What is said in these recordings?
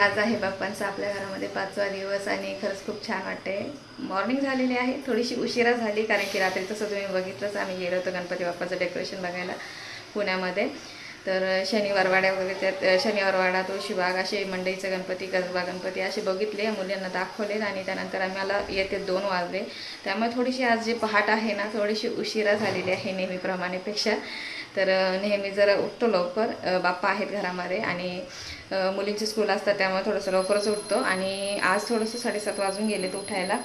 आज आहे बाप्पांचा आपल्या घरामध्ये पाचवा दिवस आणि खरंच खूप छान वाटते मॉर्निंग झालेली आहे थोडीशी उशिरा झाली कारण की रात्री तसं तुम्ही बघितलंच. आम्ही गेलो होतो गणपती बाप्पाचं डेकोरेशन बघायला पुण्यामध्ये. तर शनिवार वाड्या वगैरे त्यात शनिवार वाडा तुळशीबाग असे मंडईचं गणपती कसबा गणपती असे बघितले मुलींना दाखवलेत आणि त्यानंतर आम्हाला येते दोन वाजले. त्यामुळे थोडीशी आज जी पहाट आहे ना थोडीशी उशिरा झालेली आहे नेहमीप्रमाणेपेक्षा. तर नेहमी जर उठतो लवकर बाप्पा आहेत घरामध्ये आणि मुलींचे मुलींची स्कूल असतात त्यामुळे थोडंसं लवकरच उठतो. आणि आज थोडंसं साडेसात वाजून गेलेत उठायला.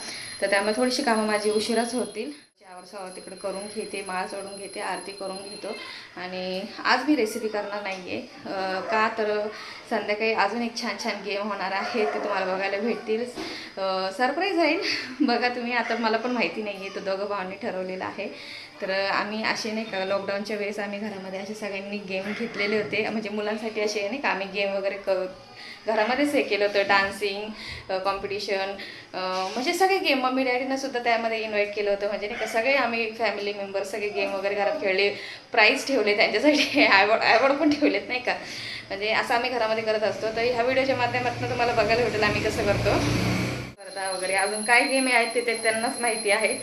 तर त्यामुळे थोडीशी कामं माझी उशिराच होतील. आवरसावर तिकडे करून घेते माळ चढून घेते आरती करून घेतो. आणि आज मी रेसिपी करणार नाही आहे का तर संध्याकाळी अजून एक छान छान गेम होणार आहे ते तुम्हाला बघायला भेटतील. सरप्राईज राहील बघा तुम्ही आता मला पण माहिती नाही आहे तो दोघं भावांनी ठरवलेलं आहे. तर आम्ही असे नाही का लॉकडाऊनच्या वेळेस आम्ही घरामध्ये असे सगळ्यांनी गेम घेतलेले होते. म्हणजे मुलांसाठी असे नाही का आम्ही गेम वगैरे क घरामध्येच हे केलं होतं. डान्सिंग कॉम्पिटिशन म्हणजे सगळे गेम मम्मी डॅडीनं सुद्धा त्यामध्ये इन्व्हाइट केलं होतं. म्हणजे नाही का सगळे आम्ही फॅमिली मेंबर सगळे गेम वगैरे घरात खेळले. प्राईज ठेवले त्यांच्यासाठी. ॲवॉर्ड ॲवॉर्ड पण ठेवलेत नाही का. म्हणजे असं आम्ही घरामध्ये करत असतो. तर ह्या व्हिडिओच्या माध्यमातून तुम्हाला बघायला भेटेल आम्ही कसं करतो. स्पर्धा वगैरे अजून काय गेम आहेत ते ते त्यांनाच माहिती आहे.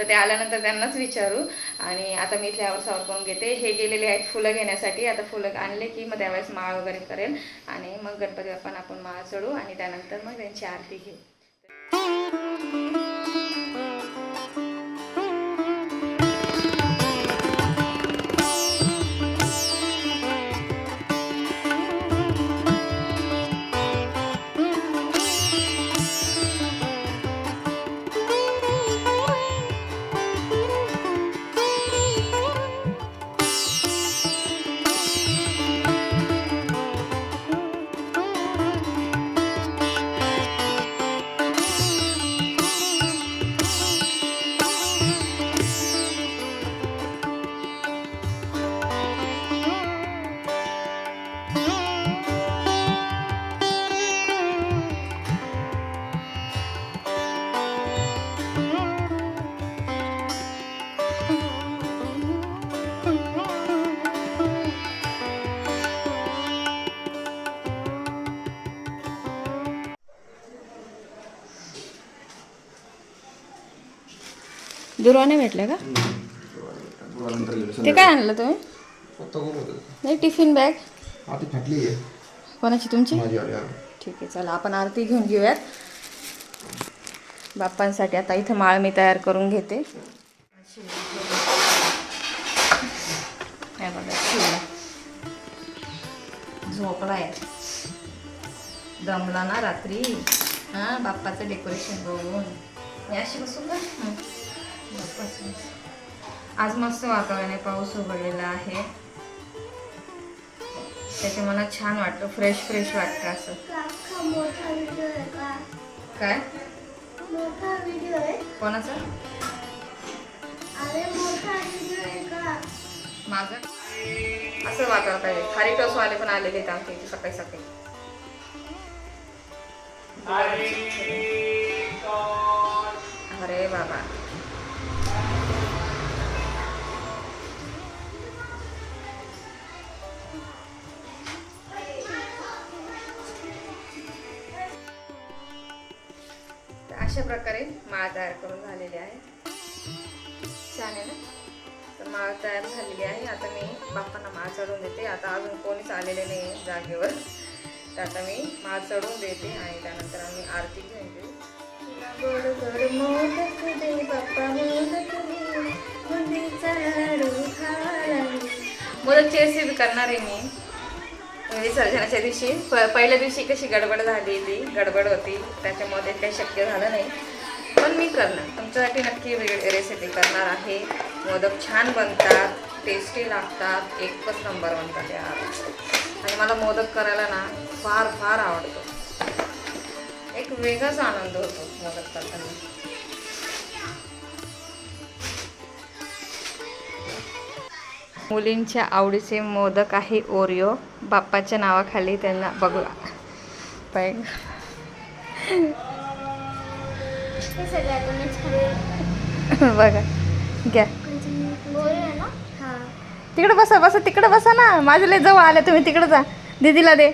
तर ते आल्यानंतर त्यांनाच विचारू. आणि आता मी इथे यावर करून घेते. हे गेलेले आहेत फुलं घेण्यासाठी. आता फुलं आणले की मग त्यावेळेस माळ वगैरे करेल. आणि मग गणपती बाप्पांना आपण माळ चढू आणि त्यानंतर मग त्यांची आरती घेऊ. दुर्वा नाही भेटल्या का? ते काय आणलं तुम्ही? नाही टिफिन बॅग? फाटली कोणाची तुमची? ठीक आहे चला आपण आरती घेऊन घेऊयात. बाप्पांसाठी आता इथं माळ मी तयार करून घेते. हे बघा शिवला. आहे. दमला ना रात्री. हा बाप्पाचं डेकोरेशन बघून. मी अशी बसून ना आज मस्त वातावरण आहे पाऊस उघडलेला आहे. त्याच्या मला छान वाटतं फ्रेश फ्रेश वाटतं असं. काय? कोणाचा? व्हिडिओ आहे माझं? असं वातावरण पाहिजे खारी टोसवाले पण आलेले आहेत आमच्या इथे सकाळी सकाळी. अरे बाबा. प्रकारे माळ तयार करून झालेली आहे. छान आहे ना? तर माळ तयार झालेली आहे. आता मी बाप्पांना माळ चढवून देते. आता अजून कोणीच आलेले नाही जागेवर. तर आता मी माळ चढवून देते आणि त्यानंतर आम्ही आरती गोड मोदक रेसिपी करणार आहे मी. विसर्जनाच्या दिवशी प पहिल्या दिवशी कशी गडबड झाली ती गडबड होती त्याच्यामध्ये काही शक्य झालं नाही. पण मी करणार. तुमच्यासाठी नक्की रेसिपी करणार आहे. मोदक छान बनतात टेस्टी लागतात. एकच नंबर बनतात यार. आणि मला मोदक करायला ना फार फार आवडतो. एक वेगळाच आनंद होतो मोदक करताना. मुलींच्या आवडीचे मोदक आहे ओरिओ. बाप्पाच्या नावाखाली त्यांना बघूया पाय बघा. घ्या. तिकडे बसा बसा तिकडे बसा ना. माझ्या लय जवळ आल्या तुम्ही तिकडे जा. दिदीला दे.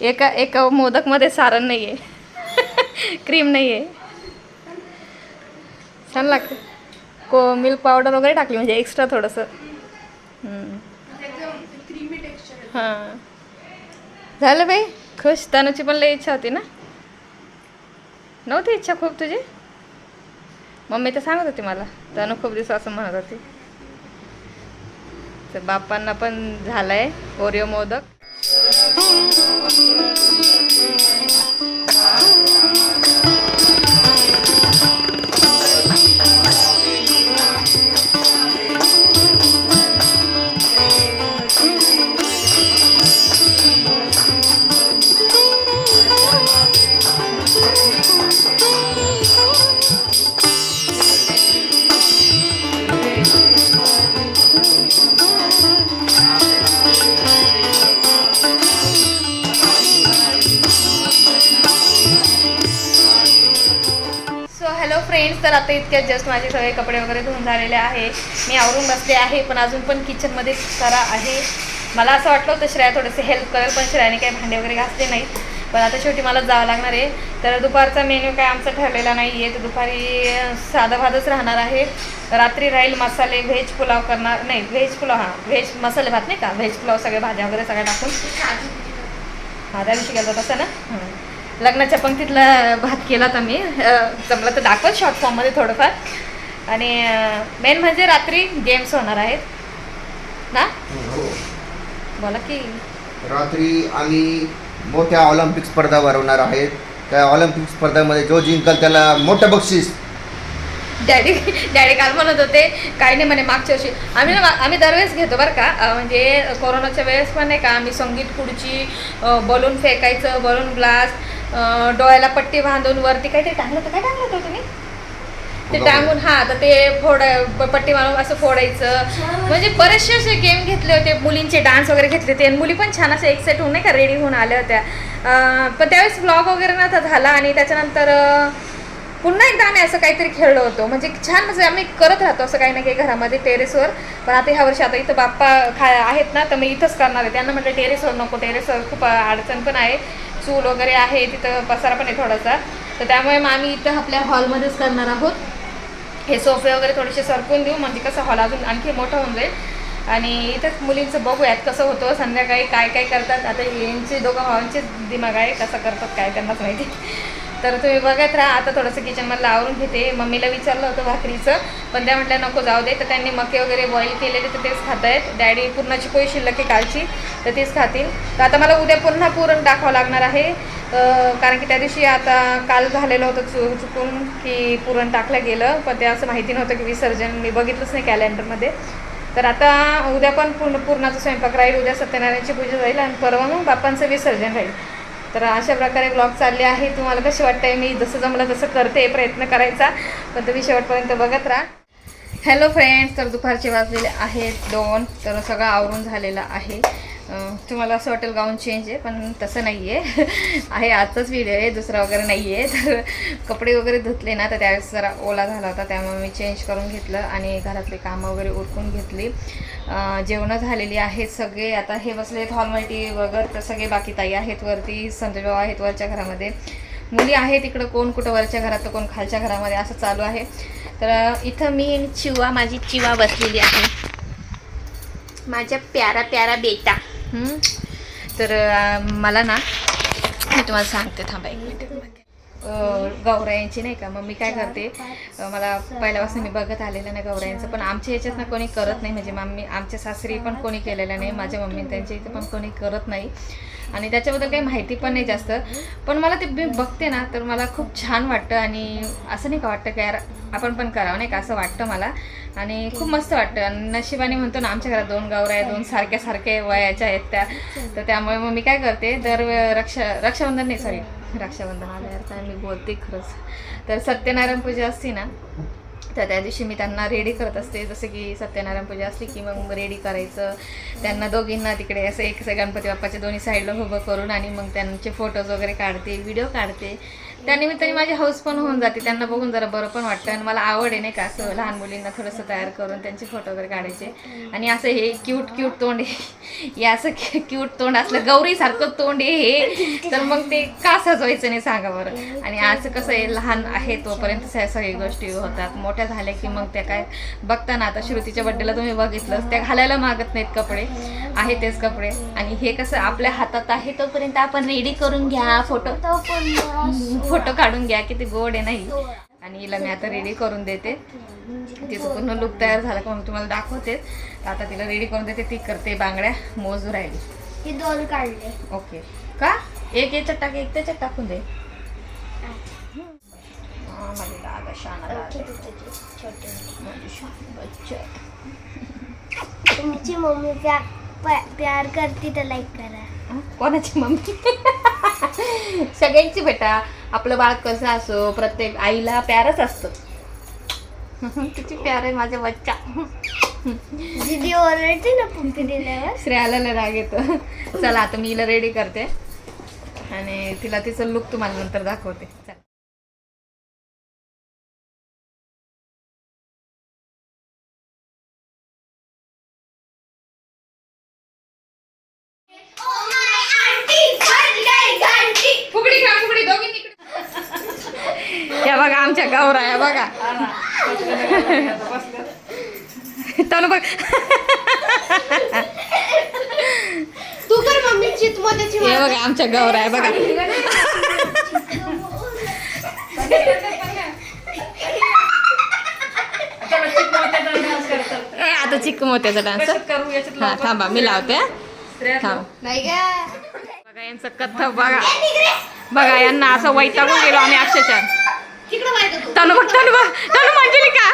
एका एका मोदकमध्ये सारण नाही आहे क्रीम नाही आहे छान लागते. को मिल्क पावडर वगैरे टाकली म्हणजे एक्स्ट्रा थोडंसं. हां. झालं बाई. खुश. तनुची पण लई इच्छा होती ना? नव्हती इच्छा खूप तुझी? मम्मी तर सांगत होती मला. तनु खूप दिवस असं म्हणत होती. तर बापांना पण झालंय. ओरिओ मोदक. इतक्यात जस्ट माझे सगळे कपडे वगैरे धुवून झालेले आहे. मी आवरून बसले आहे पण अजून पण किचनमध्ये करा आहे. मला असं वाटलं होतं श्रेया थोडेसे हेल्प करेल पण श्रेयाने काही भांडे वगैरे घासले नाहीत. पण आता शेवटी मला जावं लागणार आहे. तर दुपारचा मेन्यू काय आमचा ठरलेला नाही आहे तर दुपारी साधा भातच राहणार आहे. रात्री राहील मसाले व्हेज पुलाव करणार नाही व्हेज पुलाव हां व्हेज मसाले भात नाही का? व्हेज पुलाव सगळे भाज्या वगैरे सगळ्या टाकून. हा त्या दिवशी गेलो तसं ना? हं. लग्नाच्या पंक्तीतला भात केला तर मी जमलं तर दाखवत शॉर्ट फॉर्ममध्ये थोडंफार. आणि मेन म्हणजे रात्री गेम्स होणार आहेत. ना? बोला की. रात्री आम्ही मोठ्या ऑलिम्पिक स्पर्धा भरवणार आहेत. त्या ऑलिम्पिक स्पर्धेमध्ये जो जिंकल त्याला मोठं बक्षीस. डॅडी डॅडी काल म्हणत होते काही नाही म्हणे मागच्या वर्षी. आम्ही ना आम्ही दरवेळेस घेतो बरं का. म्हणजे कोरोनाच्या वेळेस पण नाही का आम्ही संगीत खुर्ची बलून फेकायचं बलून ग्लास डोळ्याला पट्टी बांधून वरती काय ते टांगलं होतं काय टांगलं होतं तुम्ही? ते टांगून हा तर ते फोड पट्टी मारून असं फोडायचं. म्हणजे बरेचसे असे गेम घेतले होते मुलींचे डान्स वगैरे घेतले होते आणि मुली पण छान असे एक्साइट होऊन नाही का रेडी होऊन आल्या होत्या. अं, पण त्यावेळेस ब्लॉग वगैरे नव्हता झाला आणि त्याच्यानंतर अं, पुन्हा एकदा आम्ही असं काहीतरी खेळलो होतो. म्हणजे छान म्हणजे आम्ही करत राहतो असं काही ना काही घरामध्ये टेरेसवर पण आता ह्या वर्षी आता इथं बाप्पा खा आहेत ना तर मी इथंच करणार आहे. त्यांना म्हटलं टेरेसवर नको टेरेसवर खूप अडचण पण आहे. चूल वगैरे आहे तिथं पसारा पण आहे थोडासा. तर त्यामुळे मग आम्ही इथं आपल्या हॉलमध्येच करणार आहोत. हे सोफे वगैरे थोडेसे सरकून देऊ. म्हणजे कसं हॉल अजून आणखी मोठं होऊन जाईल. आणि इथंच मुलींचं बघूयात कसं होतं संध्याकाळी काय काय करतात. आता यांचे दोघं भावांचे दिमाग आहे कसं करतात काय त्यांनाच माहिती. तर तुम्ही बघत राहा. आता थोडंसं किचनमधलं आवरून घेते. मम्मीला विचारलं होतं भाकरीचं. पण त्या म्हटल्या नको जाऊ दे. तर त्यांनी मके वगैरे बॉईल केलेले तर तेच खात आहेत. डॅडी पूर्णाची पोळी शिल्लक आहे कालची तर तेच खातील. तर आता मला उद्या पुन्हा पुरण टाकावं लागणार आहे. कारण की त्या दिवशी आता काल झालेलं होतं चु चुकून की पुरण टाकलं गेलं. पण ते असं माहिती नव्हतं की विसर्जन. मी बघितलंच नाही कॅलेंडरमध्ये तर आता उद्या पण पूर्ण पूर्णाचा स्वयंपाक राहील. उद्या सत्यनारायणची पूजा राहील आणि परवा मग बाप्पांचं विसर्जन राहील. तर अशा प्रकारे ब्लॉग चालले आहे. तुम्हाला कसे वाटतंय? मी जसं जमलं तसं करते. प्रयत्न करायचा. पण तुम्ही शेवटपर्यंत बघत राहा. हॅलो फ्रेंड्स तर दुपारचे वाजलेले आहेत दोन. तर सगळं आवरून झालेलं आहे. तुम्हाला असं वाटेल गाऊन चेंज आहे पण तसं नाही आहे आहे आजचाच व्हिडिओ आहे दुसरा वगैरे नाही आहे तर कपडे वगैरे धुतले ना तर त्यावेळेस जरा ओला झाला होता त्यामुळे मी चेंज करून घेतलं आणि घरातले कामं वगैरे उरकून घेतली. जेवणं झालेली आहेत सगळे. आता हे बसले आहेत हॉलमल्टी वगैरे तर सगळे बाकी ताई आहेत वरती संतोषभाऊ आहेत वरच्या घरामध्ये. मुली आहेत इकडं कोण कुठं वरच्या घरात तर कोण खालच्या घरामध्ये असं चालू आहे. तर इथं मी चिवा माझी चिवा बसलेली आहे. माझ्या प्यारा प्यारा बेटा. तर मला ना मी तुम्हाला सांगते थांबा एक मिनिट. गौरायांची नाही का? मग मी काय करते? मला पहिल्यापासून मी बघत आलेलं नाही गौरायांचं पण आमच्या ह्याच्यात ना कोणी करत नाही. म्हणजे मम्मी आमच्या सासरी पण कोणी केलेलं नाही. माझ्या मम्मी त्यांच्या इथं पण कोणी करत नाही. आणि त्याच्याबद्दल काही माहिती पण नाही जास्त. पण मला ते मी बघते ना तर मला खूप छान वाटतं. आणि असं नाही का वाटतं की यार आपण पण करावं नाही का? असं वाटतं मला. आणि खूप मस्त वाटतं. आणि नशिबाने म्हणतो ना आमच्या घरात दोन गावऱ्या आहेत दोन सारख्या सारख्या वयाच्या आहेत त्या. तर त्यामुळे मग मी काय करते? दर रक्षा रक्षाबंधन नाही सॉरी रक्षाबंधन आल्यावर तर काय मी बोलते खरंच. तर सत्यनारायण पूजा असते ना तर त्या दिवशी मी त्यांना रेडी करत असते. जसं की सत्यनारायण पूजा असली की मग रेडी करायचं. त्यांना दोघींना तिकडे असं एक गणपती बाप्पाच्या दोन्ही साईडला उभं करून आणि मग त्यांचे फोटोज वगैरे काढते व्हिडिओ काढते. त्यानिमित्ताने माझी हाऊस पण होऊन जाते. त्यांना बघून जरा बरं पण वाटतं आणि मला आवड आहे नाही का असं लहान मुलींना थोडंसं तयार करून त्यांचे फोटो वगैरे काढायचे. आणि असं हे क्यूट क्यूट तोंड आहे. हे असं क्यूट तोंड असलं गौरीसारखं तोंड आहे हे. तर मग ते का सजवायचं नाही सांगा बरं. आणि असं कसं आहे लहान आहे तोपर्यंत ह्या सगळ्या गोष्टी होतात. मोठ्या झाल्या की मग त्या काय बघताना आता श्रुतीच्या बड्डेला तुम्ही बघितलं त्या घालायला मागत नाहीत कपडे. आहे तेच कपडे. आणि हे कसं आपल्या हातात आहे तोपर्यंत आपण रेडी करून घ्या फोटो फोटो काढून घ्या किती गोड आहे नाही. आणि हिला मी आता रेडी करून देते. तिचं पूर्ण लुक तयार झाला का मग तुम्हाला दाखवते. आता तिला रेडी करून देते ती करते बांगड्या मोजू राहिली. हे दोन काढले. ओके. का? एक याच्यात टाक एक त्याच्यात टाकून दे. माझी दादा शाना. तुमची मम्मी प्यार करते तर लाईक करा. कोणाची मम्मी? सगळ्यांची बेटा. आपलं बाळ कसं असो प्रत्येक आईला प्यारच असतं. किती प्यार आहे माझा बच्चा. दीदी ओरडते ना पुप्पी दिल्यावर. श्रेयाला राग येतो. चला आता मी हिला रेडी करते. आणि तिला तिचं लुक तुम्हाला नंतर दाखवते चला फुगडी घ्या फुगडी दोघी या बघा गावरा या बघा. तनु बघ. तू कर मम्मी चित मोत्याची हे बघा आमच्या गौरा आहे बघा. आता चिक्क मोत्याचा डान्स हा थांबा मी लावते. हा. थांब. नाही का? बघा यांचं कथ्थक बघा. बघा यांना असं वैतागून गेलो आम्ही अक्षरशः. तनु बघ तनु बघ तनु मंजली का?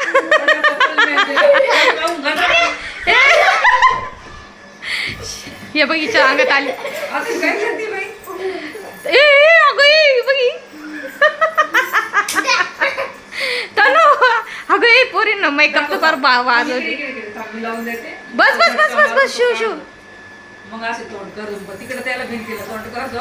हे बघ हिच्या अंगात आली. ए ए, अगं ए, बघी तनु अगं ए पोरी ना मेकअप तर कर बा- वाजवली बस बस बस बस बस शिव शिव. मग असे तोंड करून. तिकडे त्याला भिंतीला तोंड करतो.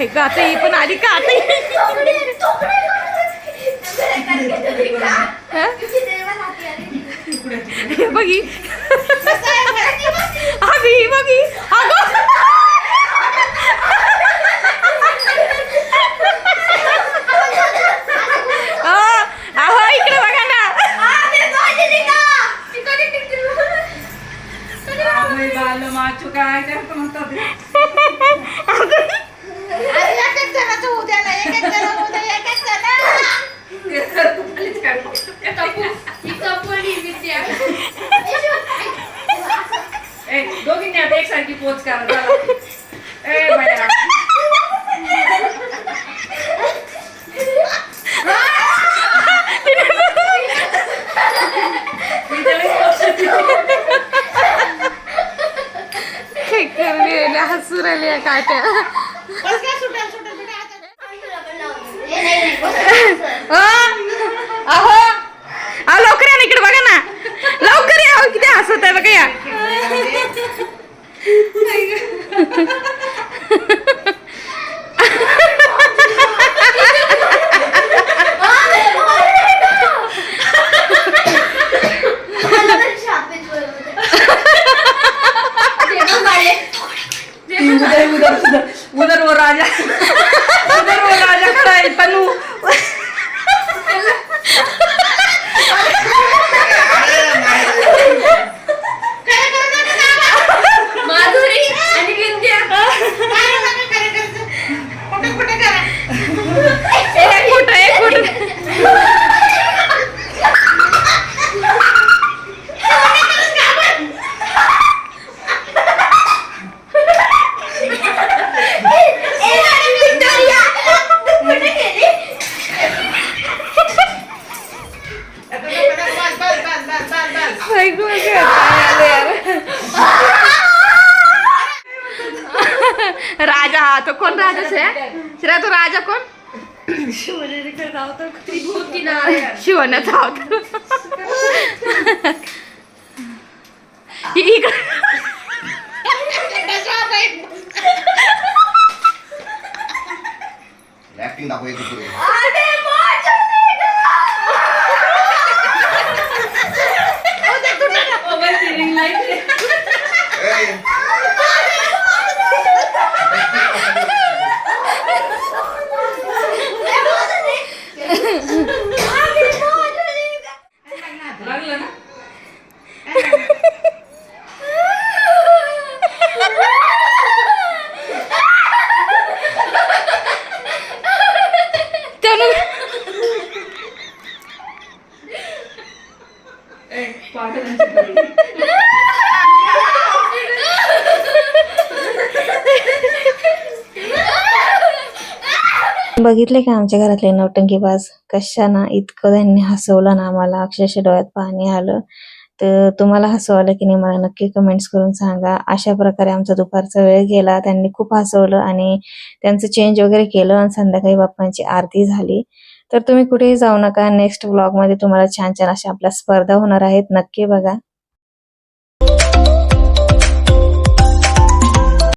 भाई का आता ही पण आली का? आता बघी. बघी. अगं अ, अहो इकडे बघा ना आम्ही बाल माचू काय करतो म्हणतात ते तर तू खालीच काढ. ए, दोघींनी आता एकसारखी पोच करा चला. ए बाया मी त्याला लक्ष दिलं. काय करले हसू राहिले काट्या अ, अहो अहो लवकर या ना इकडे बघा ना लवकर या अहो, किती हसत आहे बघा या उद्या उद्या सुद्धा ऐकू ऐकू, काय आलं यार. राजा हा तो कोण राजा श्रेया श्रेया तो राजा कोण? शिवण्याचा होता इकडे. ऍक्टिंग दाखवायची बघितले का आमच्या घरातले नौटंकीबाज कशाना इतकं त्यांनी हसवलं ना आम्हाला? अक्षरशः डोळ्यात पाणी आलं. तर तुम्हाला हसू आलं की नाही मला नक्की कमेंट्स करून सांगा. अशा प्रकारे आमचा दुपारचा वेळ गेला. त्यांनी खूप हसवलं आणि त्यांचं चेंज वगैरे केलं आणि संध्याकाळी बाप्पांची आरती झाली. तर तुम्ही कुठेही जाऊ नका. नेक्स्टमध्ये तुम्हाला छान छान अशा आपल्या स्पर्धा होणार आहेत. नक्की बघा.